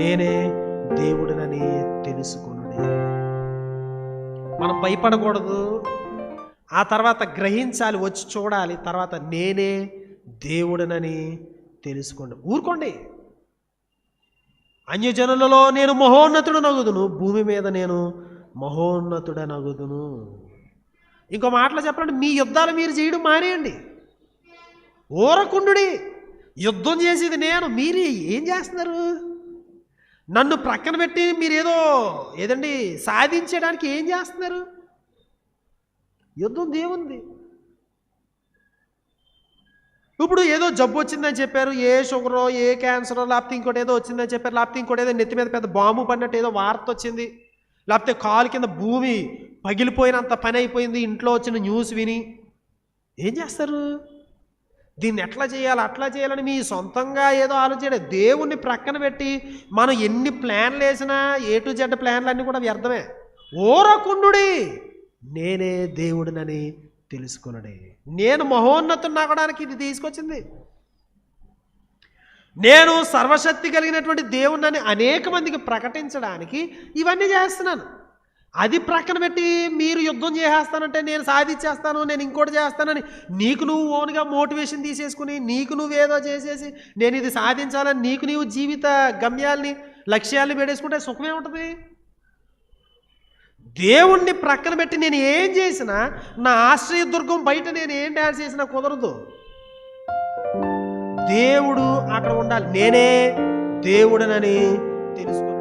నేనే దేవుడినని తెలుసుకునుడే. మనం భయపడకూడదు. ఆ తర్వాత గ్రహించాలి వచ్చి చూడాలి. తర్వాత నేనే దేవుడినని తెలుసుకోండి ఊరుకోండి. అన్యజనులలో నేను మహోన్నతుడు నగుదును భూమి మీద నేను మహోన్నతుడ నగుదును. ఇంకో మాటలో చెప్పాలంటే మీ యుద్ధాలు మీరు చేయడం మానేయండి. ఊరకుండుడి యుద్ధం చేసేది నేను మీరు ఏం చేస్తున్నారు? నన్ను ప్రక్కన పెట్టి మీరు ఏదో ఏదండి సాధించడానికి ఏం చేస్తున్నారు? యుద్ధం దేవుంది. ఇప్పుడు ఏదో జబ్బు వచ్చిందని చెప్పారు ఏ షుగరో ఏ క్యాన్సరో లేకపోతే ఇంకోటి ఏదో వచ్చిందని చెప్పారు లేకపోతే ఇంకోటి ఏదో నెత్తి మీద పెద్ద బాంబు పడినట్టు ఏదో వార్త వచ్చింది లేకపోతే కాలు కింద భూమి పగిలిపోయినంత పని అయిపోయింది ఇంట్లో వచ్చిన న్యూస్ విని. ఏం చేస్తారు? దీన్ని ఎట్లా చేయాలి అట్లా చేయాలని మీ సొంతంగా ఏదో ఆలోచన దేవుణ్ణి ప్రక్కన పెట్టి మనం ఎన్ని ప్లాన్లు వేసినా ఏ టు జెడ్ ప్లాన్లన్నీ కూడా వ్యర్థమే. ఓరకుండుడి నేనే దేవుడినని తెలుసుకునడే. నేను మహోన్నతుని నాగడానికి ఇది తీసుకొచ్చింది. నేను సర్వశక్తి కలిగినటువంటి దేవుణ్ణని అనేక మందికి ప్రకటించడానికి ఇవన్నీ చేస్తున్నాను. అది ప్రక్కన పెట్టి మీరు యుద్ధం చేసేస్తానంటే నేను సాధించేస్తాను నేను ఇంకోటి చేస్తానని నీకు నువ్వు ఓన్గా మోటివేషన్ తీసేసుకుని నీకు నువ్వేదో చేసేసి నేను ఇది సాధించాలని నీకు నీవు జీవిత గమ్యాల్ని లక్ష్యాల్ని పెట్టేసుకుంటే సుఖమే ఉంటుంది దేవుణ్ణి ప్రక్కన పెట్టి నేను ఏం చేసినా నా ఆశ్రయ దుర్గం బయట నేను ఏం డ్యాన్స్ చేసినా కుదరదు. దేవుడు అక్కడ ఉండాలి. నేనే దేవుడనని తెలుసుకున్నాను.